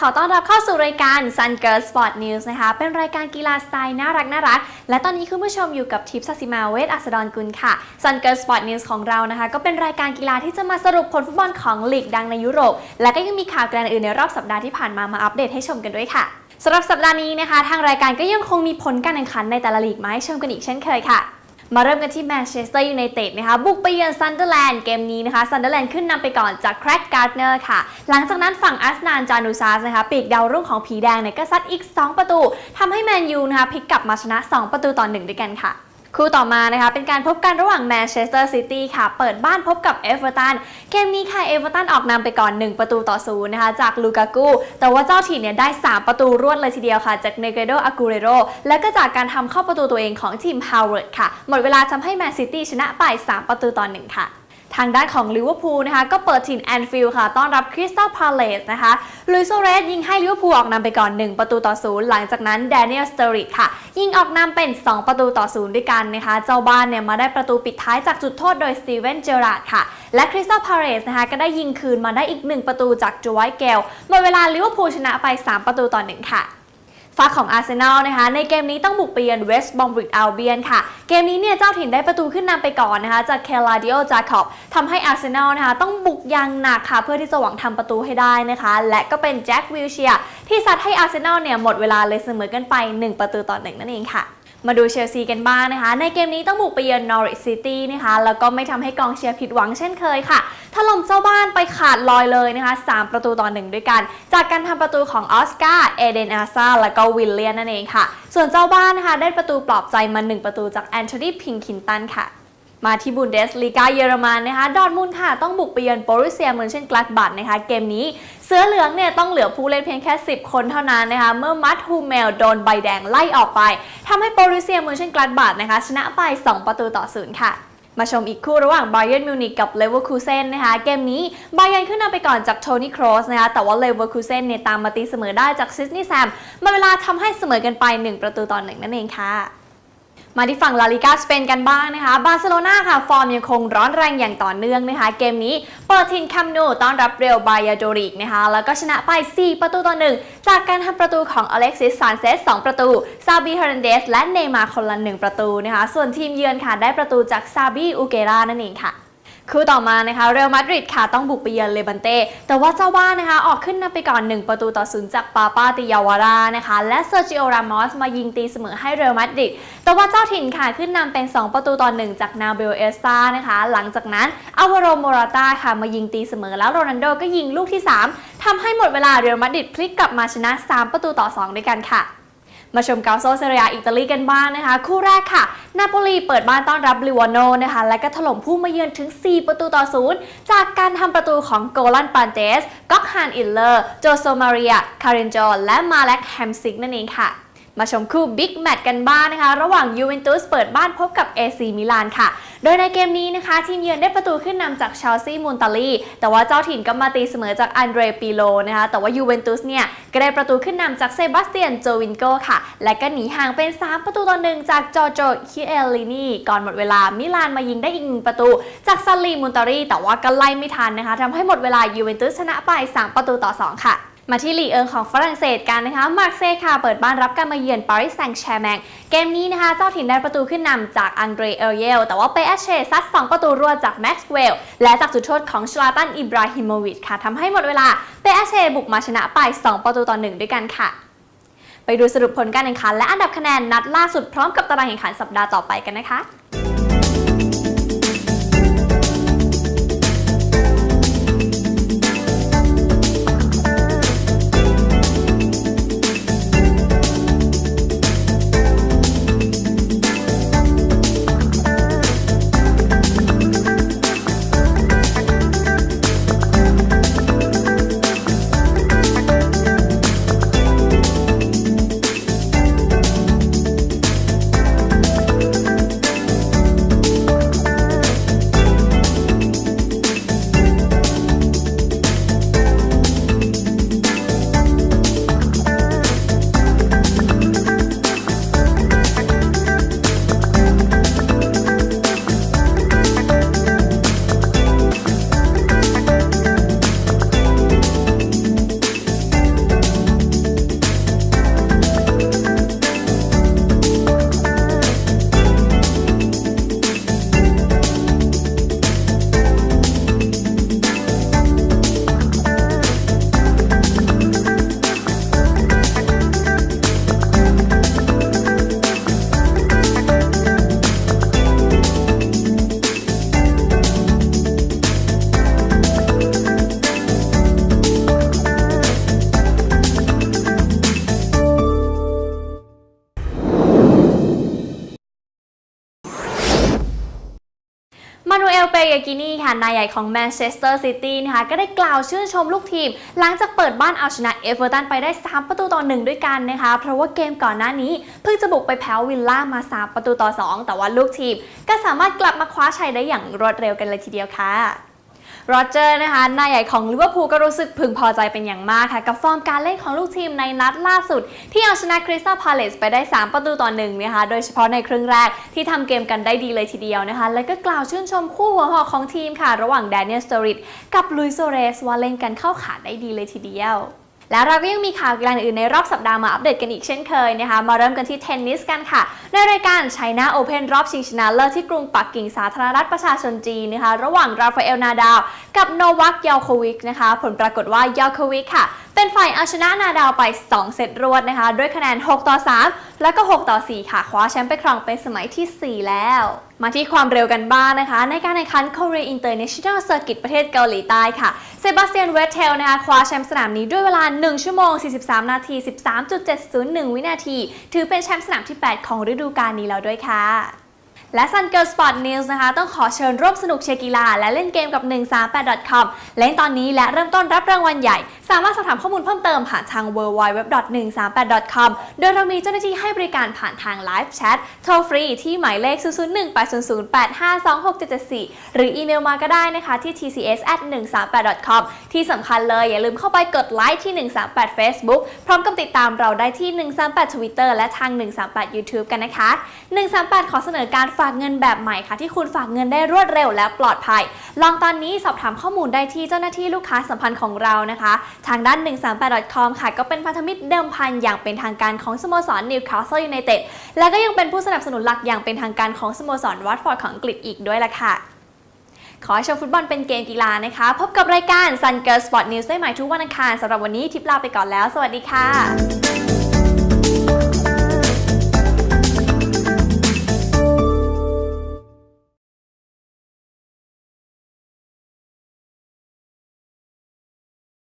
ขอต้อนรับเข้าสู่รายการ Sun Girl Sport News นะคะ เป็นรายการกีฬาสไตล์น่ารักน่ารัก และตอนนี้คุณผู้ชมอยู่กับทิพย์สัสิมาเวทอัสดรกุลค่ะ Sun Girl Sport News ของเรานะคะ ก็เป็นรายการกีฬาที่จะมาสรุปผลฟุตบอลของลีกดังในยุโรป และก็ยังมีข่าวการอื่นในรอบสัปดาห์ที่ผ่านมามาอัปเดตให้ชมกันด้วยค่ะสำหรับสัปดาห์นี้นะคะ ทางรายการก็ยังคงมีผลการแข่งขันในแต่ละลีกมาให้ชมกันอีกเช่นเคยค่ะ มาเริ่มกันที่แมนเชสเตอร์ยูไนเต็ดนะคะบุกไปเยือนซันเดอร์แลนด์เกมนี้นะคะซันเดอร์แลนด์ขึ้นนำไปก่อนจากแครกการ์ดเนอร์ค่ะ หลังจากนั้นฝั่งอาร์เซนอลจานูซาสนะคะปีกดาวรุ่งของผีแดงเนี่ยก็ซัดอีก 2 ประตูทำให้แมนยูนะคะพลิกกลับมาชนะ 2 ประตูต่อ1ด้วยกันค่ะ คู่ต่อมานะคะเป็นการพบกันระหว่างแมนเชสเตอร์ซิตี้ค่ะ เปิดบ้านพบกับเอเวอร์ตันเกมนี้ค่ะเอเวอร์ตันออกนำไปก่อน 1 ประตูต่อศูนย์นะคะจากลูกากูแต่ว่าเจ้าถิ่นเนี่ยได้ 3 ประตูรวดเลยทีเดียวค่ะ จากเนเกโดอากูเรโรและก็จากการทำเข้าประตูตัวเองของทีมฮาวเวิร์ดค่ะ หมดเวลาทำให้แมนซิตี้ชนะไป 3 ประตูต่อ1ค่ะ ทางด้านของลิเวอร์พูลนะคะก็เปิดถิ่นแอนฟิลด์ค่ะ ต้อนรับคริสตัลพาเลสนะคะลุยโซเรสยิงให้ลิเวอร์พูลออกนำไปก่อน 1 ประตูต่อศูนย์หลังจากนั้นแดเนียลสเตอริกค่ะ ยิงออกนำเป็น 2 ประตูต่อศูนย์ด้วยกันนะคะ เจ้าบ้านเนี่ยมาได้ประตูปิดท้ายจากจุดโทษโดยสตีเวนเจอราร์ดค่ะ และคริสตัลพาเลสนะคะก็ได้ยิงคืนมาได้อีก 1 ประตูจากจูไวเกลหมดเวลาลิเวอร์พูลชนะไป 3 ประตูต่อ1ค่ะ ฟ้าของอาร์เซนอลนะคะ ในเกมนี้ต้องบุกไปเยือนเวสต์บอมบริดอัลเบียนค่ะ เกมนี้เนี่ยเจ้าถิ่นได้ประตูขึ้นนำไปก่อนนะคะ จากเคลาดิโอจาคอบทำให้อาร์เซนอลนะคะ ต้องบุกอยังหนักค่ะ เพื่อที่จะหวังทำประตูให้ได้นะคะ และก็เป็นแจ็ควิลเชียที่ซัดให้อาร์เซนอลเนี่ยหมดเวลาเลยเสมอกันไป 1 ประตูต่อหนึ่งนั่นเองค่ะ มาดูเชลซีกันบ้างนะคะ ในเกมนี้ต้องบุกไปเยือนนอริ c ซิตี้นะคะ แล้วก็ไม่ทำให้กองเชียร์ผิดหวังเช่นเคยค่ะถล่มเจ้าบ้านไปขาดลอยเลยนะคะ 3 ประตูต่อหนึ่งด้วยกัน จากการทำประตูของออสการ์ เอเดนอาซาและก็วิลเลียนนั่นเองค่ะ ส่วนเจ้าบ้านนะคะ ได้ประตูปลอบใจมา 1 ประตูจากแอนโทนีพิงคินตันค่ะมาที่บุนเดสลีกาเยอรมันนะคะ ดอทมุนค่ะ ต้องบุกไปเยือนโบรุเซียเมอนเชนกลาดบัตนะคะ เกมนี้ เสื้อเหลืองเนี่ยต้องเหลือผู้เล่นเพียงแค่ 10 คนเท่านั้นนะคะ เมื่อมัตฮูเมลโดนใบแดงไล่ออกไปทำให้โบรุเซียมอนเชนกลาดบัตนะคะ ชนะไป 2 ประตูต่อศูนย์ค่ะมาชมอีกคู่ระหว่างบ a เ e r n นมิวนิกกับเลเวอร์คูเซนนะคะ เกมนี้บ a เ e r n ขึ้นนำไปก่อนจากโทนี่ครอสนะคะ แต่ว่าเลเวอร์คูเซนเนี่ยตามมาตีเสมอได้จากซิสนีย์แซมมาเวลาทำให้เสมอกันไป 1 ประตูต่อหนึ่งนั่นเองค่ะ มาที่ฝั่งลาลิกาสเปนกันบ้างนะคะ บาร์เซโลนาค่ะ ฟอร์มยังคงร้อนแรงอย่างต่อเนื่องนะคะ เกมนี้เปิดทินคัมโนต้อนรับเรอัลบายาโดริกนะคะ แล้วก็ชนะไป 4 ประตูต่อ 1 จากการทำประตูของอเล็กซิสซานเซส 2 ประตู ซาบีเฮรันเดส และเนย์มาคนละ 1 ประตูนะคะ ส่วนทีมเยือนค่ะ ได้ประตูจากซาบีอูเกรานั่นเองค่ะ คู่ต่อมานะคะเรอัลมาดริดค่ะต้องบุกไปเยือนเลบันเต้แต่ว่าเจ้าบ้านนะคะออกขึ้นนำไปก่อน 1 ประตูต่อศูนย์จากปาปาติยาวารานะคะและเซอร์จิโอรามอสมายิงตีเสมอให้เรอัลมาดริดแต่ว่าเจ้าถิ่นค่ะขึ้นนำเป็น 2 ประตูต่อ1จากนาเบลเอสตานะคะหลังจากนั้นอาวาโรโมราตาค่ะมายิงตีเสมอแล้วโรนัลโดก็ยิงลูกที่ 3ทำให้หมดเวลาเรอัลมาดริดพลิกกลับมาชนะ 3 ประตูต่อ 2 ด้วยกันค่ะ มาชมกาโซเซเรียอิตาลีกันบ้างนะคะ คู่แรกค่ะ นาโปลีเปิดบ้านต้อนรับลิวานโนนะคะ และก็ถล่มผู้มาเยือนถึง 4 ประตูต่อศูนย์จากการทำประตูของโกลันปานเตสก็อกฮานอิลเลอร์ โจโซมาเรีย คารินจอและมาแลกแฮมซิกนั่นเองค่ะ มาชมคู่บิ๊กแมตช์กันบ้างนะคะ ระหว่างยูเวนตุสเปิดบ้านพบกับ AC มิลานค่ะ โดยในเกมนี้นะคะ ทีมเยือนได้ประตูขึ้นนำจากชาลซีมูนตาลี แต่ว่าเจ้าถิ่นก็มาตีเสมอจากอันเดรปิโลนะคะ แต่ว่ายูเวนตุสเนี่ยก็ได้ประตูขึ้นนำจากเซบาสเตียนโจวินโกค่ะ และก็หนีห่างเป็น 3 ประตูต่อหนึ่งจากจอร์โจคิเอลลินีก่อนหมดเวลามิลานมายิงได้อีกหนึ่งประตู จากซาลีมูนตารีแต่ว่าก็ไล่ไม่ทันนะคะทำให้หมดเวลายูเวนตุสชนะไป 3 ประตูต่อ 2 ค่ะ มาที่ลีเอิงของฝรั่งเศสกันนะคะมาร์เซ่ค่ะเปิดบ้านรับการมาเยือนปารีสแซงต์แชร์แมงเกมนี้นะคะเจ้าถิ่นได้ประตูขึ้นนำจากอังเดรเอลเยลแต่ว่าเปเอเชซัด2ประตูรวดจากแม็กซ์เวลและจากจุดโทษของชลาตันอิบราฮิโมวิชค่ะทำให้หมดเวลาเปเอเชบุกมาชนะไป 2 ประตูต่อ 1 ด้วยกันค่ะ ไปดูสรุปผลการแข่งขันและอันดับคะแนนนัดล่าสุดพร้อมกับตารางแข่งขันสัปดาห์ต่อไปกันนะคะ ยากินีค่ะนายใหญ่ของแมนเชสเตอร์ซิตี้นะคะก็ได้กล่าวชื่นชมลูกทีม หลังจากเปิดบ้านเอาชนะเอเวอร์ตันไปได้ 3 ประตูต่อ 1 ด้วยกันนะคะ เพราะว่าเกมก่อนหน้านี้ เพิ่งจะบุกไปแพ้วิลล่ามา 3 ประตูต่อ 2 แต่ว่าลูกทีม ก็สามารถกลับมาคว้าชัยได้อย่างรวดเร็วกันเลยทีเดียวค่ะ โรเจอร์นะคะนายใหญ่ของลิเวอร์พูลก็รู้สึกพึงพอใจเป็นอย่างมากค่ะ กับฟอร์มการเล่นของลูกทีมในนัดล่าสุด ที่เอาชนะคริสตัลพาเลสไปได้ 3 ประตูต่อหนึ่งนะคะโดยเฉพาะในครึ่งแรกที่ทำเกมกันได้ดีเลยทีเดียวนะคะ แล้วก็กล่าวชื่นชมคู่หัวหอกของทีมค่ะ ระหว่างแดเนียลสตอริดกับลุยโซเรสว่าเล่นกันเข้าขาได้ดีเลยทีเดียว แล้วเราก็ยังมีข่าวกีฬาอื่นๆในรอบสัปดาห์มาอัปเดตกันอีกเช่นเคยนะคะ มาเริ่มกันที่เทนนิสกันค่ะ ในรายการ China Open รอบชิงชนะเลิศที่กรุงปักกิ่งสาธารณรัฐประชาชนจีนนะคะ ระหว่างราฟาเอลนาดาลกับโนวัคยอโควิกนะคะ ผลปรากฏว่ายอโควิกค่ะ เป็นฝ่ายเอาชนะนาดาลไป 2 เซตรวดนะคะ ด้วยคะแนน 6 ต่อ 3 แล้วก็ 6 ต่อ 4 ค่ะ คว้าแชมป์ไปครองเป็นสมัยที่ 4 แล้วมาที่ความเร็วกันบ้างนะคะ ในการแข่งขัน Korea International Circuit ประเทศเกาหลีใต้ค่ะ เซบาสเตียนเวทเทลนะคะคว้าแชมป์สนามนี้ด้วยเวลา 1 ชั่วโมง 43 นาที 13.701 วินาที ถือเป็นแชมป์สนามที่ 8 ของฤดูกาลนี้แล้วด้วยค่ะและ Sun Girl Sport News นะคะ ต้องขอเชิญร่วมสนุกเชียร์กีฬา และเล่นเกมกับ 138.com เล่นตอนนี้และเริ่มต้นรับรางวัลใหญ่สามารถสอบถามข้อมูลเพิ่มเติมผ่านทาง www.138.com โดยเรามีเจ้าหน้าที่ให้บริการผ่านทางไลฟ์แชทโทรฟรีที่หมายเลข 0018008526774 หรืออีเมลมาก็ได้นะคะที่ tcs@138.com ที่สำคัญเลยอย่าลืมเข้าไปกดไลค์ที่ 138 Facebook พร้อมกับติดตามเราได้ที่ 138 Twitter และทาง 138 YouTube กันนะคะ 138 ขอเสนอการฝากเงินแบบใหม่ค่ะ ที่คุณฝากเงินได้รวดเร็วและปลอดภัย ลองตอนนี้สอบถามข้อมูลได้ที่เจ้าหน้าที่ลูกค้าสัมพันธ์ของเรานะคะทางด้าน 138.com ค่ะ ก็เป็นพันธมิตรเดิมพันอย่างเป็นทางการของสโมสรนิวคาสเซิลยูไนเต็ดและก็ยังเป็นผู้สนับสนุนหลักอย่างเป็นทางการของสโมสรวัตฟอร์ดของอังกฤษอีกด้วยล่ะค่ะขอให้ชมฟุตบอลเป็นเกมกีฬานะคะ พบกับรายการ Sun Girl Sport News ได้ใหม่ทุกวันอังคารสำหรับวันนี้ทิปลาไปก่อนแล้ว สวัสดีค่ะ